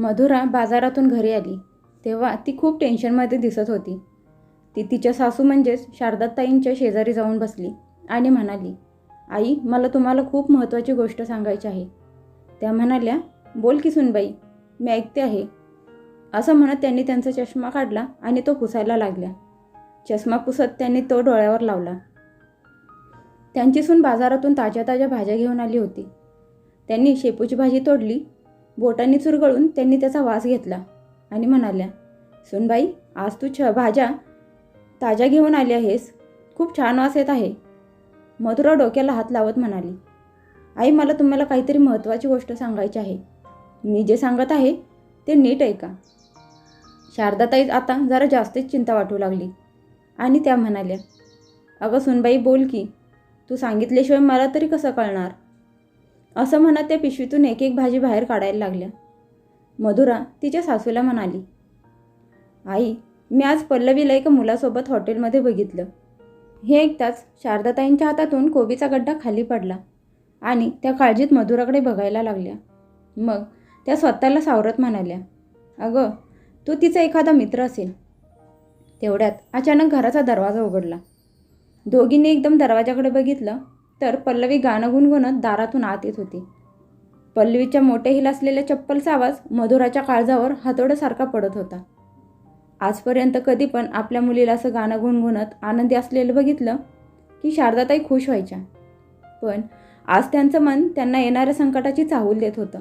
मधुरा बाजारातून घरी आली. तेव्हा ती खूप टेन्शनमध्ये दिसत होती. ती तिच्या सासू म्हणजेच शारदाताईंच्या शेजारी जाऊन बसली आणि म्हणाली आई मला तुम्हाला खूप महत्त्वाची गोष्ट सांगायची आहे. त्या म्हणाल्या बोल की सुनबाई मी ऐकते आहे. असं म्हणत त्यांनी त्यांचा चष्मा काढला आणि तो पुसायला लागल्या. चष्मा पुसत त्यांनी तो डोळ्यावर लावला. त्यांची सून बाजारातून ताज्या ताज्या भाज्या घेऊन आली होती. त्यांनी शेपूची भाजी तोडली बोटांनी चुरगळून त्यांनी त्याचा वास घेतला आणि म्हणाल्या सुनबाई आज तू छ भाज्या ताज्या घेऊन आली आहेस. खूप छान वास येत आहे. मधुरा डोक्याला हात लावत म्हणाली आई मला तुम्हाला काहीतरी महत्त्वाची गोष्ट सांगायची आहे. मी जे सांगत आहे ते नीट ऐका. शारदाताई आता जरा जास्तच चिंता वाटू लागली आणि त्या म्हणाल्या अगं सुनबाई बोल की. तू सांगितल्याशिवाय मला तरी कसं कळणार? असं म्हणत त्या पिशवीतून एक एक भाजी बाहेर काढायला लागल्या. मधुरा तिच्या सासूला म्हणाली आई मी आज पल्लवीला एका मुलासोबत हॉटेलमध्ये बघितलं. हे ऐकताच शारदाताईंच्या हातातून कोबीचा गड्डा खाली पडला आणि त्या काळजीत मधुराकडे बघायला लागल्या. मग त्या स्वतःला सावरत म्हणाल्या अगं तू तिचा एखादा मित्र असेल. तेवढ्यात अचानक घराचा दरवाजा उघडला. दोघींनी एकदम दरवाजाकडे बघितलं तर पल्लवी गाणं गुणगुणत दारातून आत येत होती. पल्लवीच्या मोठे हिल असलेल्या चप्पलचा आवाज मधुराच्या काळजावर हातोड्यासारखा पडत होता. आजपर्यंत कधी पण आपल्या मुलीला असं गाणं गुणगुणत आनंदी असलेलं बघितलं की शारदाताई खुश व्हायच्या. पण आज त्यांचं मन त्यांना येणाऱ्या संकटाची चाहूल देत होतं.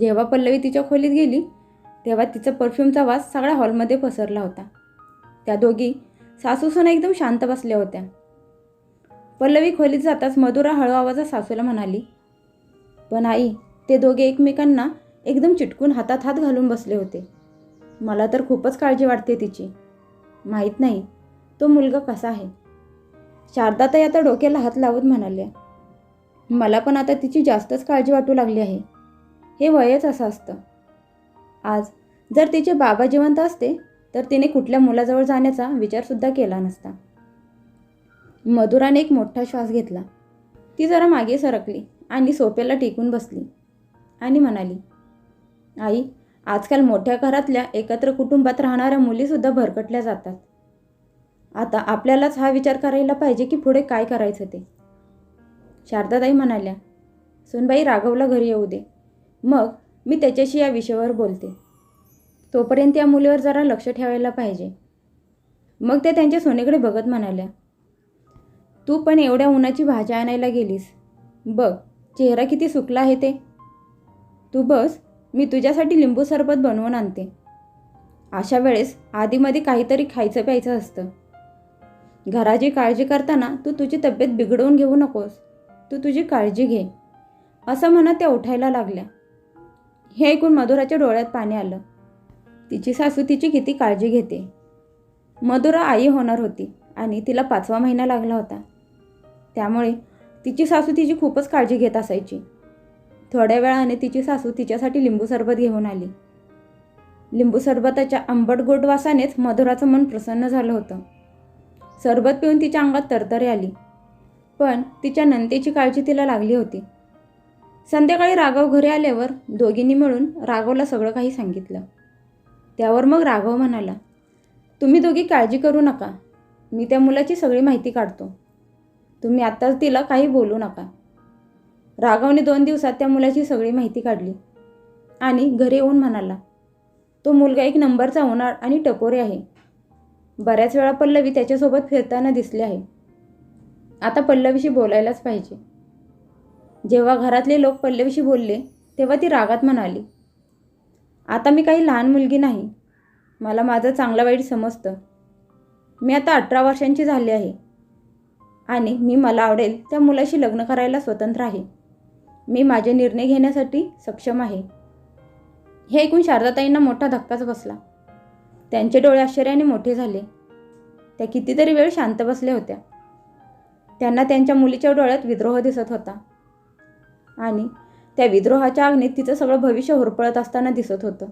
जेव्हा पल्लवी तिच्या खोलीत गेली तेव्हा तिचा परफ्यूमचा वास सगळ्या हॉलमध्ये पसरला होता. त्या दोघी सासूसून एकदम शांत बसल्या होत्या. पल्लवी खोलीत जाताच मधुरा हळू आवाजात सासूला म्हणाली पण आई ते दोघे एकमेकांना एकदम चिटकून हातात हात घालून बसले होते. मला तर खूपच काळजी वाटते तिची. माहीत नाही तो मुलगा कसा आहे. शारदाताई आता डोक्याला हात लावत म्हणाल्या मला पण आता तिची जास्तच काळजी वाटू लागली आहे. हे वयच असं असतं. आज जर तिचे बाबा जिवंत असते तर तिने कुठल्या मुलाजवळ जाण्याचा विचारसुद्धा केला नसता. मधुराने एक मोठा श्वास घेतला. ती जरा मागे सरकली आणि सोप्याला टेकून बसली आणि म्हणाली आई आजकाल मोठ्या घरातल्या एकत्र कुटुंबात राहणाऱ्या मुलीसुद्धा भरकटल्या जातात. आता आपल्यालाच हा विचार करायला पाहिजे की पुढे काय करायचं ते. शारदाताई म्हणाल्या सुनबाई राघवला घरी येऊ दे. मग मी त्याच्याशी या विषयावर बोलते. तोपर्यंत या मुलीवर जरा लक्ष ठेवायला पाहिजे. मग ते त्यांच्या सोनेकडे बघत म्हणाल्या तू पण एवढ्या उन्हाची भाज्या आणायला गेलीस. बघ चेहरा किती सुकला आहे ते. तू बस मी तुझ्यासाठी लिंबू सरबत बनवून आणते. अशा वेळेस आधीमध्ये काहीतरी खायचं प्यायचं असतं. घराची काळजी करताना तू तुझी तब्येत बिघडवून घेऊ नकोस. तू तुझी काळजी घे. असं म्हणत त्या उठायला लागल्या. हे ऐकून मधुराच्या डोळ्यात पाणी आलं. तिची सासू तिची किती काळजी घेते. मधुरा आई होणार होती आणि तिला पाचवा महिना लागला होता. त्यामुळे तिची सासू तिची खूपच काळजी घेत असायची. थोड्या वेळाने तिची सासू तिच्यासाठी लिंबू सरबत घेऊन आली. लिंबू सरबताच्या आंबट गोड वासानेच मधुराचं मन प्रसन्न झालं होतं. सरबत पिऊन तिच्या अंगात तरतरी आली. पण तिच्या नंतेची काळजी तिला लागली होती. संध्याकाळी राघव घरी आल्यावर दोघींनी मिळून राघवला सगळं काही सांगितलं. त्यावर मग राघव म्हणाला तुम्ही दोघी काळजी करू नका. मी त्या मुलाची सगळी माहिती काढतो. तुम्ही आत्ताच तिला काही बोलू नका. राघवने दोन दिवसात त्या मुलाची सगळी माहिती काढली. आणि घरी येऊन म्हणाला तो मुलगा एक नंबरचा होणार आणि टपोरे आहे. बऱ्याच वेळा पल्लवी त्याच्यासोबत फिरताना दिसले आहे. आता पल्लवीशी बोलायलाच पाहिजे. जेव्हा घरातले लोक पल्लवीशी बोलले तेव्हा ती रागात म्हणाली आता मी काही लहान मुलगी नाही. मला माझं चांगलं वाईट समजतं. मी आता अठरा वर्षांची झाली आहे. आणि मी मला आवडेल त्या मुलाशी लग्न करायला स्वतंत्र आहे. मी माझे निर्णय घेण्यासाठी सक्षम आहे. हे ऐकून शारदाताईंना मोठा धक्काच बसला. त्यांचे डोळे आश्चर्याने मोठे झाले. त्या कितीतरी वेळ शांत बसल्या होत्या. त्यांना त्यांच्या मुलीच्या डोळ्यात विद्रोह दिसत होता. आणि त्या विद्रोहाच्या अग्नीत तिचं सगळं भविष्य होरपळत असताना दिसत होतं.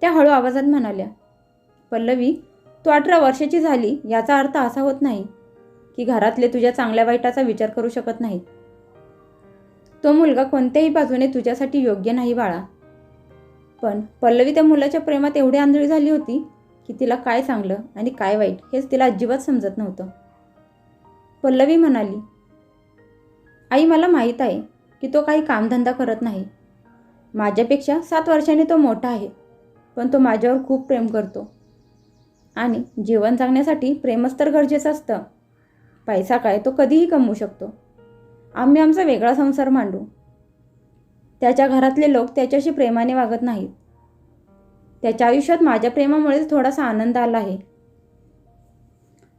त्या हळू आवाजात म्हणाल्या पल्लवी तू अठरा वर्षाची झाली याचा अर्थ असा होत नाही. की घरातले तुझ्या चांगल्या वाईटाचा विचार करू शकत नाहीत तो मुलगा कोणत्याही बाजूने तुझ्यासाठी योग्य नाही बाळा. पण पल्लवी त्या मुलाच्या प्रेमात एवढी आंधळी झाली होती की तिला काय चांगलं आणि काय वाईट हेच तिला अजिबात समजत नव्हतं. पल्लवी म्हणाली आई मला माहीत आहे की तो काही कामधंदा करत नाही. माझ्यापेक्षा सात वर्षांनी तो मोठा आहे पण तो माझ्यावर खूप प्रेम करतो. आणि जीवन जगण्यासाठी प्रेमच तर गरजेचं असतं. पैसा काय तो कधीही कमवू शकतो. आम्ही आमचा वेगळा संसार मांडू. त्याच्या घरातले लोक त्याच्याशी प्रेमाने वागत नाहीत. त्याच्या आयुष्यात माझ्या प्रेमामुळेच थोडासा आनंद आला आहे.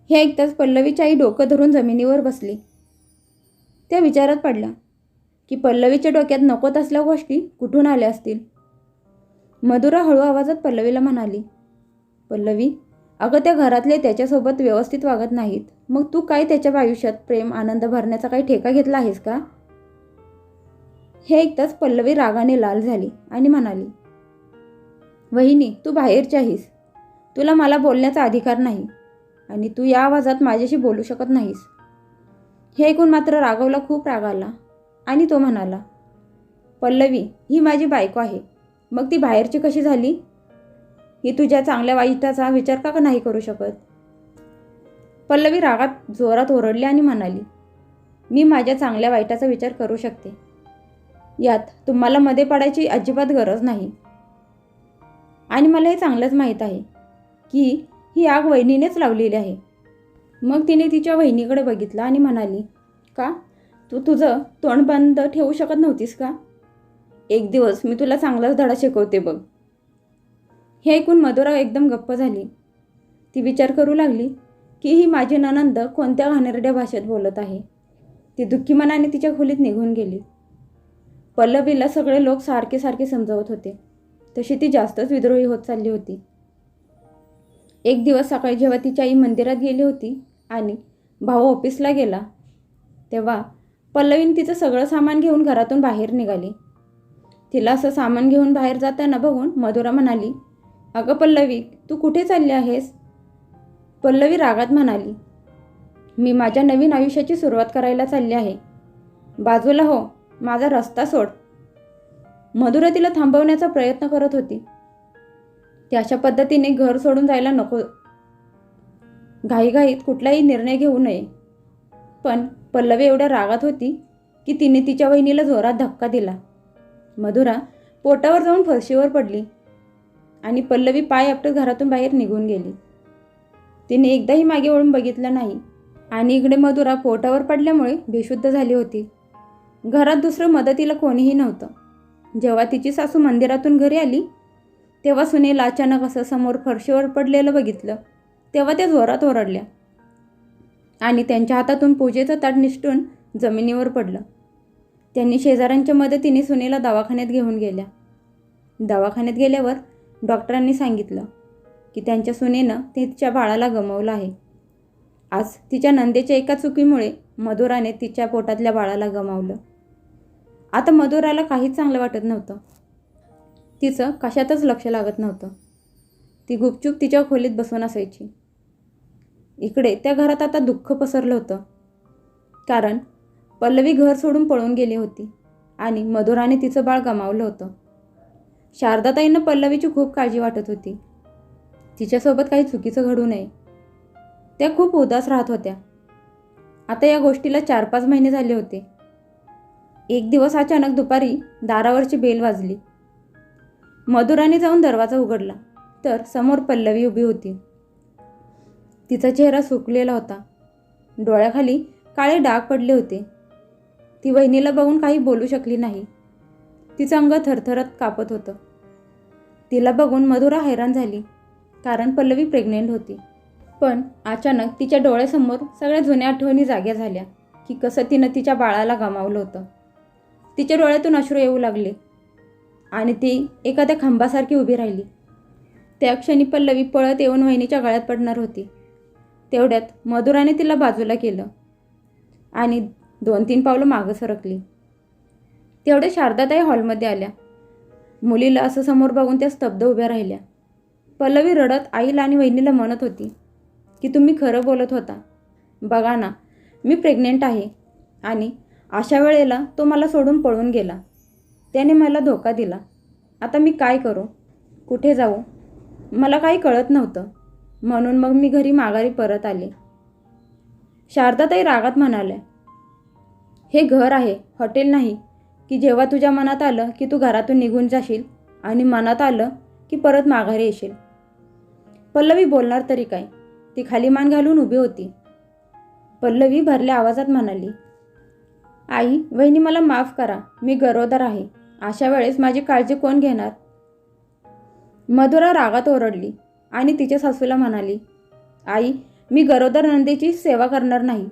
हे ऐकताच पल्लवीची आई डोकं धरून जमिनीवर बसली. त्या विचारात पडल्या की पल्लवीच्या डोक्यात नकोत असल्या गोष्टी कुठून आल्या असतील? मधुरा हळू आवाजात पल्लवीला म्हणाली पल्लवी अगं त्या घरातले त्याच्यासोबत व्यवस्थित वागत नाहीत. मग तू काय त्याच्या आयुष्यात प्रेम आनंद भरण्याचा काही ठेका घेतला आहेस का? हे ऐकताच पल्लवी रागाने लाल झाली आणि म्हणाली वहिनी तू बाहेरची आहेस. तुला मला बोलण्याचा अधिकार नाही आणि तू या आवाजात माझ्याशी बोलू शकत नाहीस. हे ऐकून मात्र राघवला खूप राग आला आणि तो म्हणाला पल्लवी ही माझी बायको आहे. मग ती बाहेरची कशी झाली? ही तुझ्या चांगल्या वाईटाचा विचार का नाही करू शकत? पल्लवी रागात जोरात ओरडली आणि म्हणाली मी माझ्या चांगल्या वाईटाचा विचार करू शकते. यात तुम्हाला मध्ये पडायची अजिबात गरज नाही. आणि मला हे चांगलंच माहीत आहे की ही आग वहिनीनेच लावलेली आहे. मग तिने तिच्या वहिनीकडे बघितलं आणि म्हणाली का? तू तुझं तोंड बंद ठेवू शकत नव्हतीस का? एक दिवस मी तुला चांगलाच धडा शिकवते बघ. हे ऐकून मधुरा एकदम गप्प झाली. ती विचार करू लागली की ही माझी ननंद कोणत्या घाणेरड्या भाषेत बोलत आहे? ती दुःखी मनाने तिच्या खोलीत निघून गेली. पल्लवीला सगळे लोक सारखे सारखे समजावत होते. तशी ती जास्तच विद्रोही होत चालली होती. एक दिवस सकाळी जेव्हा तिची आई मंदिरात गेली होती आणि भाऊ ऑफिसला गेला तेव्हा पल्लवीन तिचं सगळं सामान घेऊन घरातून बाहेर निघाली. तिला असं सामान घेऊन बाहेर जाताना बघून मधुरा म्हणाली अगं पल्लवी तू कुठे चालली आहेस? पल्लवी रागात म्हणाली मी माझ्या नवीन आयुष्याची सुरुवात करायला चालली आहे. बाजूला हो माझा रस्ता सोड. मधुरा तिला थांबवण्याचा प्रयत्न करत होती. ती अशा पद्धतीने घर सोडून जायला नको. घाईघाईत कुठलाही निर्णय घेऊ नये. पण पल्लवी एवढ्या रागात होती की तिने तिच्या वहिनीला जोरात धक्का दिला. मधुरा पोटावर जाऊन फरशीवर पडली आणि पल्लवी पाय आपटत घरातून बाहेर निघून गेली. तिने एकदाही मागे वळून बघितलं नाही. आणि इकडे मधुरा पोटावर पडल्यामुळे बेशुद्ध झाली होती. घरात दुसरं मदतीला कोणीही नव्हतं. जेव्हा तिची सासू मंदिरातून घरी आली तेव्हा सुनेला अचानक असं समोर फरशीवर पडलेलं बघितलं. तेव्हा त्या जोरात ओरडल्या. आणि त्यांच्या हातातून पूजेचं ताट निष्ठून जमिनीवर पडलं. त्यांनी शेजाऱ्यांच्या मदतीने सुनेला दवाखान्यात घेऊन गेल्या. दवाखान्यात गेल्यावर डॉक्टरांनी सांगितलं की त्यांच्या सुनेनं तिच्या बाळाला गमावलं आहे. आज तिच्या नंदेच्या एका चुकीमुळे मधुराने तिच्या पोटातल्या बाळाला गमावलं. आता मधुराला काहीच चांगलं वाटत नव्हतं. तिचं कशातच लक्ष लागत नव्हतं. ती गुपचूप तिच्या खोलीत बसून असायची. इकडे त्या घरात आता दुःख पसरलं होतं. कारण पल्लवी घर सोडून पळून गेली होती आणि मधुराने तिचं बाळ गमावलं होतं. शारदाताईंना पल्लवीची खूप काळजी वाटत होती. तिच्यासोबत काही चुकीचं घडू नये. त्या खूप उदास राहत होत्या. आता या गोष्टीला चार पाच महिने झाले होते. एक दिवस अचानक दुपारी दारावरची बेल वाजली. मधुराने जाऊन दरवाजा उघडला. तर समोर पल्लवी उभी होती. तिचा चेहरा सुकलेला होता. डोळ्याखाली काळे डाग पडले होते. ती वहिनीला बघून काही बोलू शकली नाही. तिचं अंग थरथरत कापत होतं. तिला बघून मधुरा हैराण झाली. कारण पल्लवी प्रेग्नेंट होती. पण अचानक तिच्या डोळ्यासमोर सगळ्या जुन्या आठवणी जाग्या झाल्या की कसं तिनं तिच्या बाळाला गमावलं होतं. तिच्या डोळ्यातून अश्रू येऊ लागले आणि ती एखाद्या खांबासारखी उभी राहिली. त्या क्षणी पल्लवी पळत येऊन वहिनीच्या गळ्यात पडणार होती. तेवढ्यात मधुराने तिला बाजूला केलं आणि दोन तीन पावलं मागं सरकली. तेवढ्या शारदाताई हॉलमध्ये आल्या. मुलीला असं समोर बघून त्या स्तब्ध उभ्या राहिल्या. पल्लवी रडत आईला आणि वहिनीला म्हणत होती की तुम्ही खरं बोलत होता. बघा ना मी प्रेग्नेंट आहे आणि अशा वेळेला तो मला सोडून पळून गेला. त्याने मला धोका दिला. आता मी काय करू? कुठे जाऊ? मला काही कळत नव्हतं. म्हणून मग मी घरी माघारी परत आले. शारदाताई रागात म्हणाल्या हे घर आहे हॉटेल नाही. की जेव्हा तुझ्या मनात आलं की तू घरातून निघून जाशील आणि मनात आलं की परत माघारी येशील. पल्लवी बोलणार तरी काय? ती खाली मान घालून उभी होती. पल्लवी भरल्या आवाजात म्हणाली आई वहिनी मला माफ करा. मी गरोदर आहे. अशा वेळेस माझी काळजी कोण घेणार? मधुरा रागात ओरडली आणि तिच्या सासूला म्हणाली आई मी गरोदर नंदेची सेवा करणार नाही.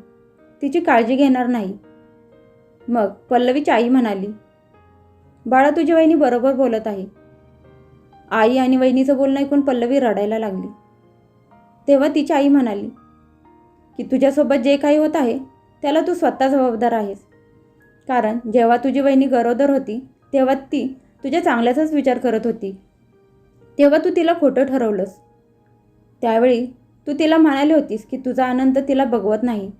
तिची काळजी घेणार नाही. मग पल्लवीची आई म्हणाली बाळा तुझी वहिनी बरोबर बोलत आहे. आई आणि वहिनीचं बोलणं ऐकून पल्लवी रडायला लागली. तेव्हा तिची आई म्हणाली की तुझ्यासोबत जे काही होत आहे त्याला तू स्वतः जबाबदार आहेस. कारण जेव्हा तुझी वहिनी गरोदर होती तेव्हा ती तुझ्या चांगल्याचाच विचार करत होती. तेव्हा तू तिला खोटं ठरवलंस. त्यावेळी तू तिला म्हणाली होतीस की तुझा आनंद तिला बघवत नाही.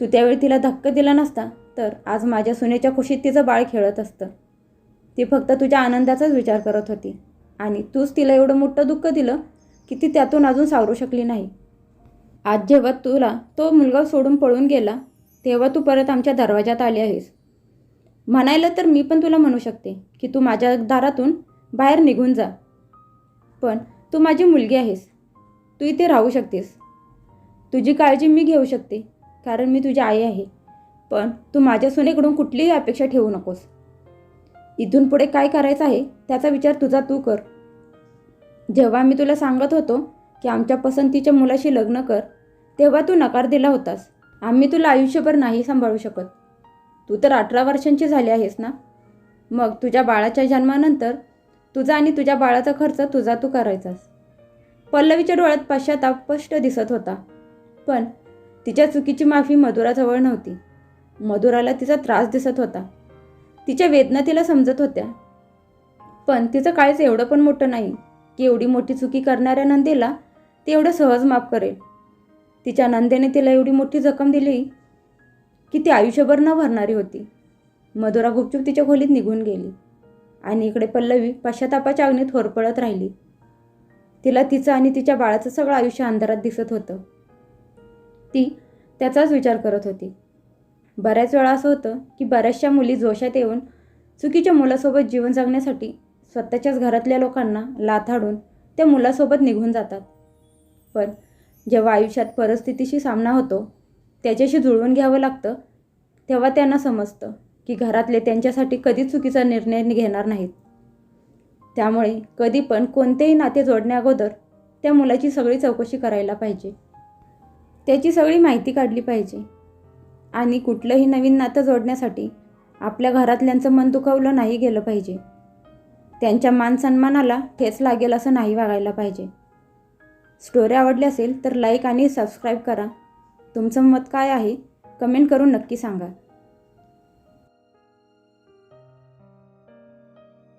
तू त्यावेळी तिला धक्का दिला नसता तर आज माझ्या सुनेच्या खुशीत तिचं बाळ खेळत असतं. ती फक्त तुझ्या आनंदाचाच विचार करत होती. आणि तूच तिला एवढं मोठं दुःख दिलं की ती त्यातून अजून सावरू शकली नाही. आज जेव्हा तुला तो मुलगा सोडून पळून गेला तेव्हा तू परत आमच्या दरवाजात आली आहेस. म्हणायला तर मी पण तुला म्हणू शकते की तू माझ्या दारातून बाहेर निघून जा. पण तू माझी मुलगी आहेस. तू इथे राहू शकतेस. तुझी काळजी मी घेऊ शकते कारण मी तुझी आई आहे. पण तू माझ्या सुनेकडून कुठलीही अपेक्षा ठेवू नकोस. इथून पुढे काय करायचं आहे त्याचा विचार तुझा तू कर. जेव्हा मी तुला सांगत होतो की आमच्या पसंतीच्या मुलाशी लग्न कर तेव्हा तू नकार दिला होतास. आम्ही तुला आयुष्यभर नाही सांभाळू शकत. तू तर अठरा वर्षांची झाली आहेस ना? मग तुझ्या बाळाच्या जन्मानंतर तुझा आणि तुझ्या बाळाचा खर्च तुझा तू करायचास. पल्लवीच्या डोळ्यात पश्चाताप स्पष्ट दिसत होता. पण तिच्या चुकीची माफी मधुराजवळ नव्हती. मधुराला तिचा त्रास दिसत होता. तिच्या वेदना तिला समजत होत्या. पण तिचं काळीच एवढं पण मोठं नाही की एवढी मोठी चुकी करणाऱ्या नंदेला ती एवढं सहज माफ करेल. तिच्या नंदेने तिला एवढी मोठी जखम दिली की ती आयुष्यभर न भरणारी होती. मधुरा गुपचूप तिच्या खोलीत निघून गेली आणि इकडे पल्लवी पश्चातापाच्या अग्नीत होरपळत राहिली. तिला तिचं आणि तिच्या बाळाचं सगळं आयुष्य अंधारात दिसत होतं. ती त्याचाच विचार करत होती. बऱ्याच वेळा असं होतं की बऱ्याचशा मुली जोशात येऊन चुकीच्या मुलासोबत जीवन जगण्यासाठी स्वतःच्याच घरातल्या लोकांना लाथाडून त्या मुलासोबत निघून जातात. पण जेव्हा आयुष्यात परिस्थितीशी सामना होतो त्याच्याशी जुळवून घ्यावं लागतं तेव्हा त्यांना समजतं की घरातले त्यांच्यासाठी कधीच चुकीचा निर्णय घेणार नाहीत. त्यामुळे कधी पण कोणतेही नाते जोडण्याअगोदर त्या मुलाची सगळी चौकशी करायला पाहिजे. त्याची सगळी माहिती काढली पाहिजे. आणि कुठलंही नवीन नातं जोडण्यासाठी आपल्या घरातल्यांचं मन दुखावलं नाही गेलं पाहिजे. त्यांच्या मानसन्मानाला ठेच लागेल असं नाही वागायला पाहिजे. स्टोरी आवडली असेल तर लाईक आणि सबस्क्राईब करा. तुमचं मत काय आहे? कमेंट करून नक्की सांगा.